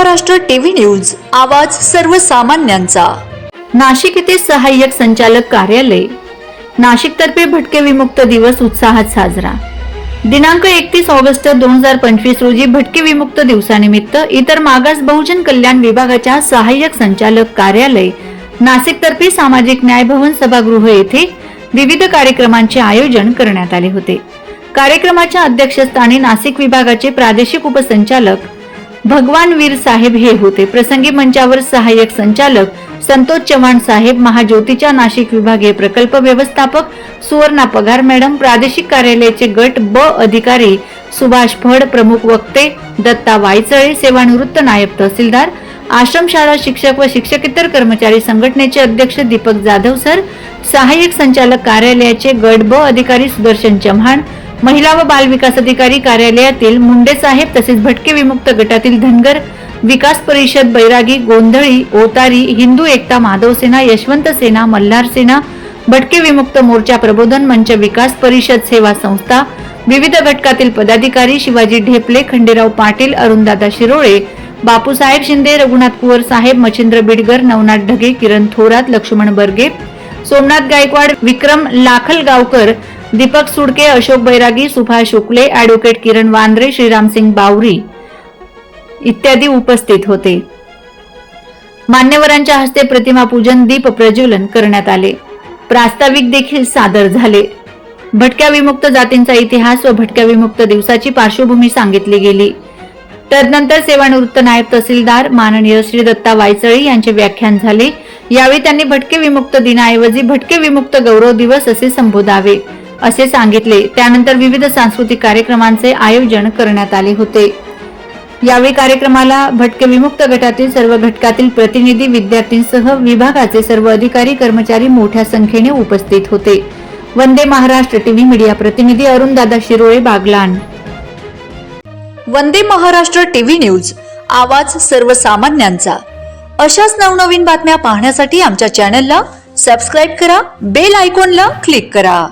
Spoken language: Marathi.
महाराष्ट्र टीव्ही न्यूज आवाज सर्वसामान्यांचा. नाशिक येथे सहाय्यक संचालक कार्यालय. नाशिक तर्फे भटके विमुक्त दिवस उत्साहात साजरा. दिनांक एकतीस ऑगस्ट दोन हजार पंचवीस रोजी भटके विमुक्त दिवसानिमित्त इतर मागास बहुजन कल्याण विभागाच्या सहाय्यक संचालक कार्यालय नाशिक तर्फे सामाजिक न्याय भवन सभागृह येथे विविध कार्यक्रमांचे आयोजन करण्यात आले होते. कार्यक्रमाच्या अध्यक्षस्थानी नाशिक विभागाचे प्रादेशिक उपसंचालक भगवान वीर साहेब हे होते. प्रसंगी मंचावर सहाय्यक संचालक संतोष चव्हाण साहेब महाज्योतीच्या नाशिक विभागीय प्रकल्प व्यवस्थापक सुवर्णा पगार मॅडम प्रादेशिक कार्यालयाचे गट ब अधिकारी सुभाष फड प्रमुख वक्ते दत्ता वायचळे सेवानिवृत्त नायब तहसीलदार आश्रमशाळा शिक्षक व शिक्षकेतर कर्मचारी संघटनेचे अध्यक्ष दीपक जाधव सर सहाय्यक संचालक कार्यालयाचे गट ब अधिकारी सुदर्शन चव्हाण महिला व बाल विकास अधिकारी कार्यालयातील मुंडे साहेब तसेच भटके विमुक्त गटातील धनगर विकास परिषद बैरागी गोंधळी ओतारी हिंदू एकता माधव सेना यशवंत सेना मल्हार सेना भटके विमुक्त मोर्चा प्रबोधन मंच विकास परिषद सेवा संस्था विविध घटकातील पदाधिकारी शिवाजी ढेपले खंडेराव पाटील अरुणदादा शिरोळे बापूसाहेब शिंदे रघुनाथ कुवर साहेब मच्छिंद्र बिडगर नवनाथ ढगे किरण थोरात लक्ष्मण बर्गे सोमनाथ गायकवाड विक्रम लाखलगावकर दीपक सुडके अशोक बैरागी सुभाष शुक्ले ऍडव्होकेट किरण वांद्रे श्रीरामसिंग बावरी इत्यादी उपस्थित होते. मान्यवरांच्या हस्ते प्रतिमा पूजन दीप प्रज्वलन करण्यात आले. प्रास्ताविक देखील सादर झाले. भटक्या विमुक्त जातींचा इतिहास व भटक्या विमुक्त दिवसाची पार्श्वभूमी सांगितली गेली. तदनंतर सेवानिवृत्त नायब तहसीलदार माननीय श्री दत्ता वायचळे यांचे व्याख्यान झाले. यावेळी त्यांनी भटके विमुक्त दिनाऐवजी भटके विमुक्त गौरव दिवस असे संबोधावे. असे सांगितले. त्यानंतर विविध सांस्कृतिक कार्यक्रमांचे आयोजन करण्यात आले होते. यावेळी कार्यक्रमाला भटके विमुक्त गटातील सर्व घटकातील प्रतिनिधी विद्यार्थ्यांसह विभागाचे सर्व अधिकारी कर्मचारी मोठ्या संख्येने उपस्थित होते. वंदे महाराष्ट्र टीव्ही मीडिया प्रतिनिधी अरुणदादा शिरोळे बागलाण. वंदे महाराष्ट्र टीव्ही न्यूज आवाज सर्वसामान्यांचा. अशाच नवनवीन बातम्या पाहण्यासाठी आमच्या चॅनलला सबस्क्राईब करा बेल आयकॉनला क्लिक करा.